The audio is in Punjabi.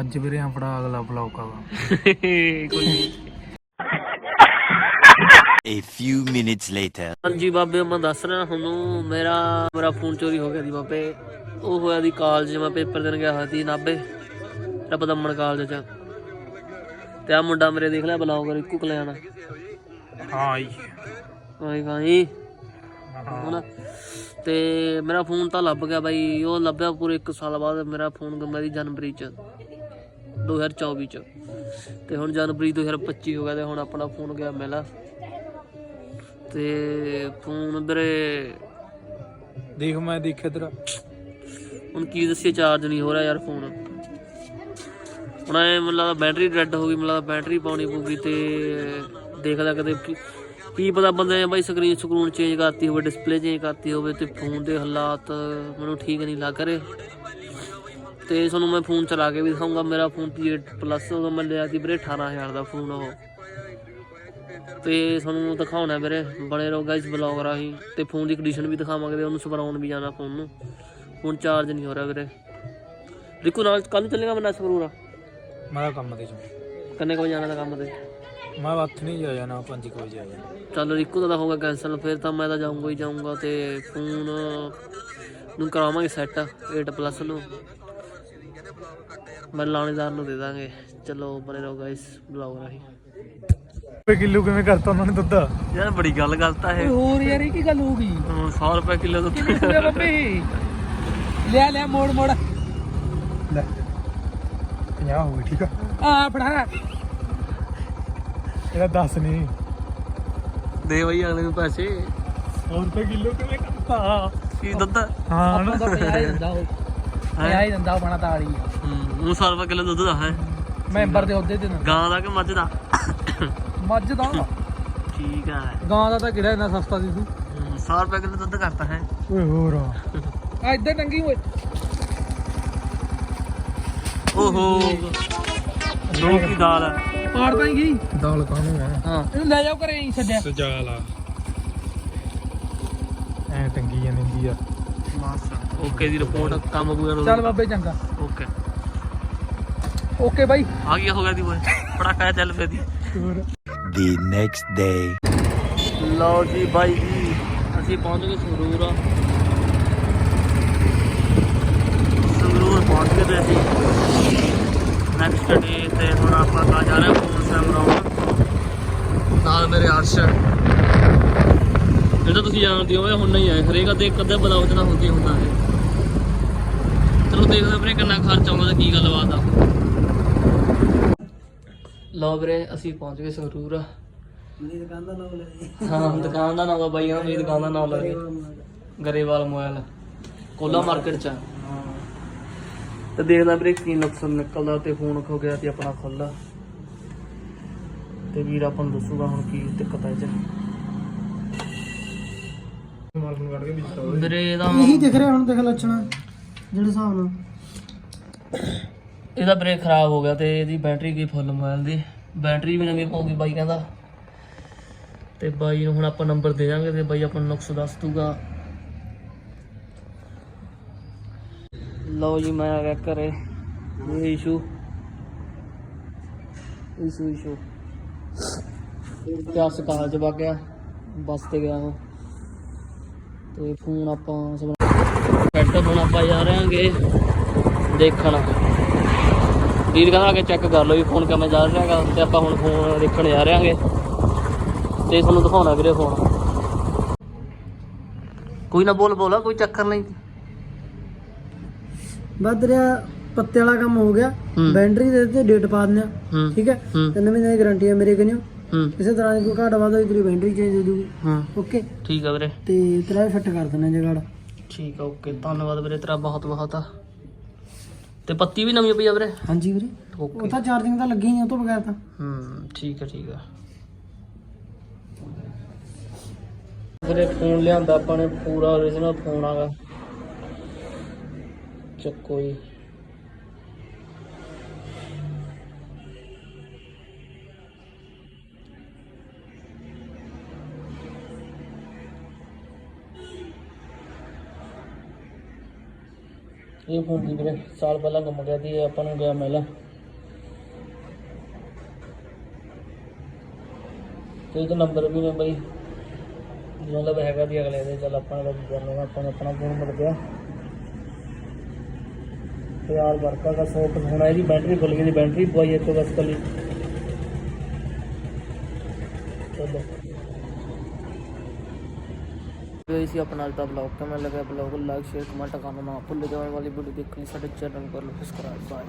ਅੱਜ ਵੀਰੇ ਆਪਣਾ ਅਗਲਾ ਬਲੌਗ ਆਗਾ। A few minutes later. ਹਾਂਜੀ ਬਾਬੇ ਮੈਂ ਦੱਸ ਰਿਹਾ ਤੁਹਾਨੂੰ ਮੇਰਾ ਮੇਰਾ ਫੋਨ ਚੋਰੀ ਹੋ ਗਿਆ ਸੀ ਬਾਬੇ। ਉਹ ਹੋਇਆ ਦੀ ਕਾਲਜ ਮੈਂ ਪੇਪਰ ਦੇਣ ਗਿਆ ਹੋਇਆ ਸੀ ਨਾਬੇ ਰੱਬ ਦਮਨ ਕਾਲਜ ਚ। ਤੇ ਆ ਮੁੰਡਾ ਮੇਰੇ ਦੇਖ ਲਿਆ ਬਲੌਗਰ ਇੱਕੂ ਕਲਿਆਣਾ। ਹਾਂ ਜੀ। ਕੋਈ ਗਾਈ। ਹੁਣ ਤੇ ਮੇਰਾ ਫੋਨ ਤਾਂ ਲੱਭ ਗਿਆ ਬਾਈ ਉਹ ਲੱਭਿਆ ਪੂਰੇ 1 ਸਾਲ ਬਾਅਦ ਮੇਰਾ ਫੋਨ ਗੁੰਮਿਆ ਸੀ ਜਨਵਰੀ ਚ। 2024 ਚ। ਤੇ ਹੁਣ ਜਨਵਰੀ 2025 ਹੋ ਗਿਆ ਤੇ ਹੁਣ ਆਪਣਾ ਫੋਨ ਗਿਆ ਮਿਲਾ। ਤੇ ਫੋਨ ਵੀਰੇ ਦੇਖ ਮੈਂ ਦੇਖਿਆ ਤੇਰਾ। ਹੁਣ ਕੀ ਦੱਸੀਏ ਚਾਰਜ ਨਹੀਂ ਹੋ ਰਿਹਾ ਯਾਰ ਫੋਨ। ਹੁਣ ਐ ਲੱਗਦਾ ਬੈਟਰੀ ਡੈਡ ਹੋ ਗਈ ਲੱਗਦਾ ਬੈਟਰੀ ਪਾਉਣੀ ਪਊਗੀ ਤੇ ਦੇਖਦਾ ਕਦੇ ਕੀ- ਕੀ ਪਤਾ ਬੰਦੇ ਨੇ ਬਾਈ ਸਕਰੀਨ ਸਕਰੂਨ ਚੇਂਜ ਕਰਤੀ ਹੋਵੇ ਡਿਸਪਲੇ ਚੇਂਜ ਕਰਤੀ ਹੋਵੇ ਤੇ ਫੋਨ ਦੇ ਹਾਲਾਤ ਮੈਨੂੰ ਠੀਕ ਨਹੀਂ ਲੱਗ ਰਹੇ। ਤੇ ਤੁਹਾਨੂੰ ਮੈਂ ਫੋਨ ਚਲਾ ਕੇ ਵੀ ਦਿਖਾਉਂਗਾ ਮੇਰਾ ਫੋਨ P8 ਪਲੱਸ ਉਦੋਂ ਮੈਂ ਲਿਆ ਸੀ ਵੀਰੇ 18000 ਦਾ ਫੋਨ ਉਹ। ਤੇ ਤੁਹਾਨੂੰ ਦਿਖਾਉਣਾ ਵੀਰੇ ਬਣੇ ਰਹੋ ਗਾਇਸ ਬਲੌਗ ਰਾਹੀਂ। ਤੇ ਫੋਨ ਦੀ ਕੰਡੀਸ਼ਨ ਵੀ ਦਿਖਾਵਾਂਗੇ ਤੇ ਉਹਨੂੰ ਸਵਰਾਉਣ ਵੀ ਜਾਣਾ ਫੋਨ ਨੂੰ। ਹੁਣ ਚਾਰਜ ਨਹੀਂ ਹੋ ਰਿਹਾ ਵੀਰੇ। ਰਿਕੂ ਨਾਲ ਕੱਲ ਚੱਲੇਗਾ ਮੈਂ ਸਵਰੂਰਾ ਮੈਂ ਕੰਮ ਤੇ ਜਾ ਕੰਨੇ ਕੋ ਜਾਣਾ ਦਾ ਕੰਮ ਤੇ? ਮੈਂ ਹੱਥ ਨਹੀਂ ਜਾ ਜਾਣਾ 5 ਵਜੇ ਆ ਜਾਣਾ। ਚੱਲ ਰਿਕੂ ਦਾ ਤਾਂ ਹੋਗਾ ਕੈਂਸਲ ਫਿਰ ਤਾਂ ਮੈਂ ਤਾਂ ਜਾਊਂਗਾ ਹੀ ਜਾਊਂਗਾ ਤੇ ਫੋਨ ਨੂੰ ਕਰਾਵਾਂਗੇ ਸੈੱਟ 8 ਪਲੱਸ ਨੂੰ। ਮੈਂ ਲਾਣੇਦਾਰ ਨੂੰ ਦੇ ਦਾਂਗੇ। ਚਲੋ ਬਣੇ ਰਹੋ ਗਾਇਸ ਬਲੌਗ ਰਾਹੀਂ। ਰੁਪਏ ਕਿਲੋ ਕਿਵੇਂ ਕਰਤਾ ਉਹਨਾਂ ਨੇ ਦੁੱਧ? ਯਾਰ ਬੜੀ ਗੱਲ ਗਲਤ ਆ ਇਹ ਹੋਰ ਯਾਰ ਇਹ ਕੀ ਗੱਲ ਹੋ ਗਈ? 100 ਰੁਪਏ ਕਿਲੋ ਦੁੱਧ। ਲੈ ਬੱਬੇ? ਲੈ ਲੈ ਮੋੜ ਮੋੜ। ਲੈ 50 ਹੋ ਗਏ ਠੀਕ ਆ? ਆ ਫੜਾ। ਇਹਦਾ 10 ਨਹੀਂ ਦੇ ਬਈ ਅਗਲੇ ਨੂੰ ਪੈਸੇ। 100 ਰੁਪਏ ਕਿਲੋ ਕਿਵੇਂ ਕਰਤਾ? ਕੀ ਦੁੱਧ? ਹਾਂ ਆਪਾਂ ਪਿਆ ਹੀ ਦਿੰਦਾ ਉਹ ਹੀ ਬਣਾ ਤਾੜੀ ਹੂੰ। 100 ਰੁਪਏ ਕਿਲੋ ਦੁੱਧ ਦਾ ਹੈ। ਮੈਂਬਰ ਦੇ ਉਹਦੇ ਤੇ ਨਾ ਗਾਂ ਦਾ ਕਿ ਮੱਝ ਦਾ? ਮੱਝ ਦਾ। ਠੀਕ ਆ ਗਾਂ ਦਾ ਤਾਂ ਕਿਹੜਾ ਇੰਨਾ ਸਸਤਾ ਸੀ ਤੂੰ? 100 ਰੁਪਏ ਕਿਲੋ ਦੁੱਧ ਕਰਤਾ ਹੈ। ਓਏ ਹੋਰ ਆ। ਇੱਧਰ ਟੰਗੀ ਓਏ ਓਹੋ। ਦੋ ਕੀ ਦਾਲ ਹੈ। ਪਾੜ ਤਾਂ ਗਈ ਦਾਲ ਕਾਹਨੂੰ ਆ ਹਾਂ। ਇਹਨੂੰ ਲੈ ਜਾਓ ਘਰੇ ਹੀ ਛੱਡਿਆ। ਸਜਾਲਾ ਐ ਟੰਗੀ ਜਾਂਦੀ ਆ। ਓਕੇ ਦੀ ਰਿਪੋਰਟ ਕੰਮ ਪੂਰਾ ਚੱਲ ਬਾਬੇ ਚੰਗਾ। Okay okay bye. ਆ ਗਿਆ ਹੋ ਗਿਆ ਦੀ ਓਏ ਪੜਾਕਾ ਚੱਲ ਫੇ ਦੀ। ਹੋਰ। The next day. ਲਓ ਜੀ ਬਾਈ ਜੀ ਅਸੀਂ ਪਹੁੰਚ ਗਏ ਸੰਗਰੂਰ। ਸੰਗਰੂਰ ਪਹੁੰਚ ਗਏ ਤੇ ਅਸੀਂ ਨੈਕਸਟ ਡੇ ਤੇ ਹੁਣ ਆਪਾਂ ਕਾ ਜਾ ਰਹੇ ਹਾਂ ਫੋਨ ਸੈਮਰਾਉਣ ਨਾਲ ਮੇਰੇ ਅਰਸ਼। ਜਿਹੜਾ ਤੁਸੀਂ ਜਾਣਦੇ ਹੋ ਇਹ ਹੁਣ ਨਹੀਂ ਆਏ। ਹਰੇਕ ਤੇ ਇੱਕ ਅੱਧੇ ਬਲਾਉ ਜਣਾ ਹੁੰਦੀ ਹੁੰਦਾ ਹੈ ਚਲੋ ਦੇਖਦੇ ਵੀਰੇ ਕਿੰਨਾ ਖਰਚ ਆਉਂਦਾ ਤੇ ਕੀ ਗੱਲਬਾਤ ਆ। ਲਓ ਵੀਰੇ, ਅਸੀਂ ਪਹੁੰਚ ਗਏ ਸੰਗਰੂਰ। ਮੇਰੀ ਦੁਕਾਨ ਦਾ ਨਾਮ ਲੈ ਹਾਂ, ਦੁਕਾਨ ਦਾ ਨਾਮ ਆ ਬਾਈ ਹਾਂ ਮੇਰੀ ਦੁਕਾਨ ਦਾ ਨਾਮ ਲੈ ਗਰੇਵਾਲ ਮੋਬਾਈਲ, ਕੋਲਾ ਮਾਰਕੀਟ ਚ ਤੇ ਦੇਖਦਾ ਵੀਰੇ ਕੀ ਨੁਕਸਾਨ ਨਿਕਲਦਾ ਤੇ ਫੋਨ ਖੋ ਗਿਆ ਤੇ ਆਪਣਾ ਖੁੱਲਾ ਤੇ ਵੀਰ ਆਪਾਂ ਨੂੰ ਦੱਸੂਗਾ ਹੁਣ ਕੀ ਦਿੱਕਤ ਹੈ ਇਹ ਚ ਮਾਲ ਫੋਨ ਕੱਢ ਕੇ ਵਿੱਚ ਵੀਰੇ ਇਹਦਾ ਇਹੀ ਦਿਖ ਰਿਹਾ ਹੁਣ ਦੇਖ ਲੱਛਣਾ ਜਿਹੜੇ ਹਿਸਾਬ ਨਾਲ। ਇਹਦਾ ਬ੍ਰੇਕ ਖਰਾਬ ਹੋ ਗਿਆ ਤੇ ਇਹਦੀ ਬੈਟਰੀ ਗਈ ਫੁੱਲ ਮੋਬਾਈਲ ਦੀ। ਬੈਟਰੀ ਵੀ ਨਵੀਂ ਪਾਉਗੀ ਬਾਈ ਕਹਿੰਦਾ। ਤੇ ਬਾਈ ਨੂੰ ਹੁਣ ਆਪਾਂ ਨੰਬਰ ਦੇ ਦਾਂਗੇ ਤੇ ਬਾਈ ਆਪਾਂ ਨੂੰ ਨੁਕਸ ਦੱਸ ਦੂਗਾ। ਲਓ ਜੀ ਮੈਂ ਆ ਗਿਆ ਘਰੇ। ਇਹ ਇਸ਼ੂ ਇਸ਼ੂ ਇਸ਼ੂ ਪਿਆਸ ਕਾਲ ਚ ਵਗ ਗਿਆ ਬੱਸ ਤੇ ਗਿਆ ਉਹ। ਤੇ ਫੋਨ ਆਪਾਂ ਸੈੱਟ ਹੁਣ ਆਪਾਂ ਜਾ ਰਹੇ ਹਾਂਗੇ ਦੇਖਣ। ਵੀਰ ਕਹਿੰਦਾ ਕਿ ਚੈੱਕ ਕਰ ਲਓ ਵੀ ਫੋਨ ਕਿਵੇਂ ਚੱਲ ਰਿਹਾ ਹੈਗਾ ਤੇ ਆਪਾਂ ਹੁਣ ਫੋਨ ਦੇਖਣ ਜਾ ਰਹੇ ਹਾਂਗੇ। ਤੇ ਤੁਹਾਨੂੰ ਦਿਖਾਉਣਾ ਵੀਰੇ ਫੋਨ ਕੋਈ ਨਾ ਬੋਲ ਬੋਲਾ ਕੋਈ ਚੱਕਰ ਨਹੀਂ। ਵੱਧ ਰਿਹਾ ਪੱਤੇ ਵਾਲਾ ਕੰਮ ਹੋ ਗਿਆ। ਬੈਟਰੀ ਦੇ ਤੇ ਡੇਟ ਪਾ ਦਿੰਦੇ ਠੀਕ ਹੈ? ਹੂੰ। ਤਿੰਨ ਮਹੀਨੇ ਦੀ ਗਾਰੰਟੀ ਹੈ ਮੇਰੇ ਕੋਲ। ਹੂੰ। ਕਿਸੇ ਤਰ੍ਹਾਂ ਕੋਈ ਘਾਟ ਵਾਧਾ ਹੋਈ ਤੇਰੀ ਬੈਟਰੀ ਚੇਂਜ ਹੋ ਜੂਗੀ। ਹੂੰ। ਓਕੇ ਠੀਕ ਆ ਵੀਰੇ। ਤੇ ਤੇਰਾ ਫਿੱਟ ਕਰ ਦਿੰਦੇ ਜਗਾੜ ਠੀਕ ਆ ਓਕੇ ਧੰਨਵਾਦ ਵੀਰੇ ਤੇਰਾ ਬਹੁਤ ਬਹੁਤ। ਆ ਤੇ ਪੱਤੀ ਵੀ ਨਵੀਂ ਪਈ ਆ ਵੀਰੇ? ਹਾਂਜੀ ਵੀਰੇ। ਉਹ ਓਕੇ ਤਾਂ ਚਾਰਜਿੰਗ ਤਾਂ ਲੱਗੀ ਨਹੀਂ ਉਹ ਤੋਂ ਬਗੈਰ ਤਾਂ। ਹੂੰ ਠੀਕ ਆ ਠੀਕ ਆ। ਵੀਰੇ ਫੋਨ ਲਿਆਂਦਾ ਆਪਾਂ ਨੇ ਪੂਰਾ origignal ਫੋਨ ਆਗਾ। ਚੱਕੋ ਜੀ। ਇਹ ਫੋਨ ਦੀ ਵੀਰੇ, ਸਾਲ ਪਹਿਲਾਂ ਗੁੰਮ ਗਿਆ ਸੀ, ਇਹ ਆਪਾਂ ਨੂੰ ਗਿਆ ਮਿਲ। ਤੇ ਇਹਦਾ ਨੰਬਰ ਵੀ ਨੇ ਬਈ। ਮਤਲਬ ਹੈਗਾ ਵੀ ਅਗਲੇ ਦੇ, ਚੱਲ ਆਪਾਂ ਨੇ ਕੀ ਕਰ ਲਵਾਂ ਆਪਾਂ ਨੂੰ ਆਪਣਾ ਫੋਨ ਮਿਲ ਗਿਆ। ਤੇ ਯਾਰ ਵਰਕਾ ਦਾ 100% ਹੋਣਾ ਇਹਦੀ ਬੈਟਰੀ ਫੁੱਲ ਗਈ ਦੀ ਬੈਟਰੀ ਪਵਾਈ ਇੱਥੇ ਬਸ ਕੱਲੀ। ਚਲੋ। ਗਈ ਸੀ ਆਪਣਾ ਅੱਜ ਦਾ ਬਲੌਗ ਕਿਵੇਂ ਲੱਗਿਆ ਬਲੌਗ ਲਾਈਕ ਸ਼ੇਅਰ ਕਮੈਂਟ ਕਰਨਾ ਨਾ ਭੁੱਲ ਜਾਓ ਵਾਲੀ ਵੀਡੀਓ ਦੇਖਣੀ, ਸਾਡੇ ਚੈਨਲ ਕਰ ਲਓ ਸਬਸਕ੍ਰਾਈਬ ਬਾਏ